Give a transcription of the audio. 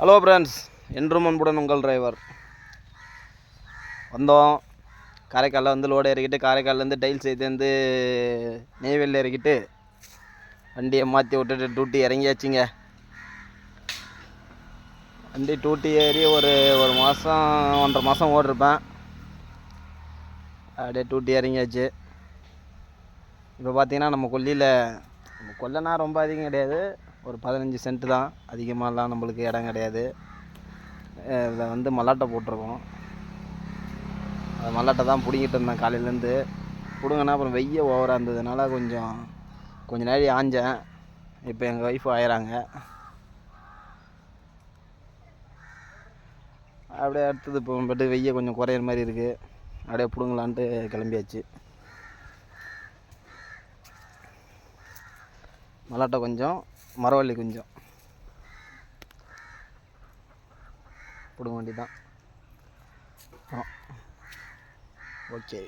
Hello friends என்றும் அன்புடன் உங்கள் டிரைவர் வந்தோம். காரைக்காலில் வந்து லோடு இறக்கிட்டு காரைக்கால்லேருந்து டைல்ஸ் ஏற்றி நெய்வேலியில் இறக்கிட்டு வண்டியை மாற்றி விட்டுட்டு டூட்டி இறங்கியாச்சுங்க. வண்டி டூட்டி ஏறி ஒரு ஒரு மாதம் ஒன்றரை மாதம் ஓடிருப்பேன். அப்படியே டூட்டி இறங்கியாச்சு. இப்போ பார்த்தீங்கன்னா நம்ம கொல்லியில் நம்ம கொல்லைனா ரொம்ப அதிகம் கிடையாது. ஒரு பதினஞ்சு சென்ட்டு தான். அதிகமாகலாம் நம்மளுக்கு இடம் கிடையாது. இதில் வந்து மல்லாட்டை போட்டிருக்கோம். அது மல்லாட்டை தான் பிடிங்கிட்டு இருந்தேன் காலையிலேருந்து. பிடுங்கினா அப்புறம் வெய்ய ஓவராக இருந்ததுனால கொஞ்சம் கொஞ்ச நேரம் ஆஞ்சேன். இப்போ எங்கள் ஒய்ஃப் ஆயிறாங்க. அப்படியே அடுத்தது இப்போ பட்டு வெய்ய கொஞ்சம் குறையிற மாதிரி இருக்குது அப்படியே பிடுங்கலான்ட்டு கிளம்பியாச்சு. மல்லாட்டை கொஞ்சம் மரவள்ளி கொஞ்சம். பிடுங்க வேண்டி தான் ஓகே.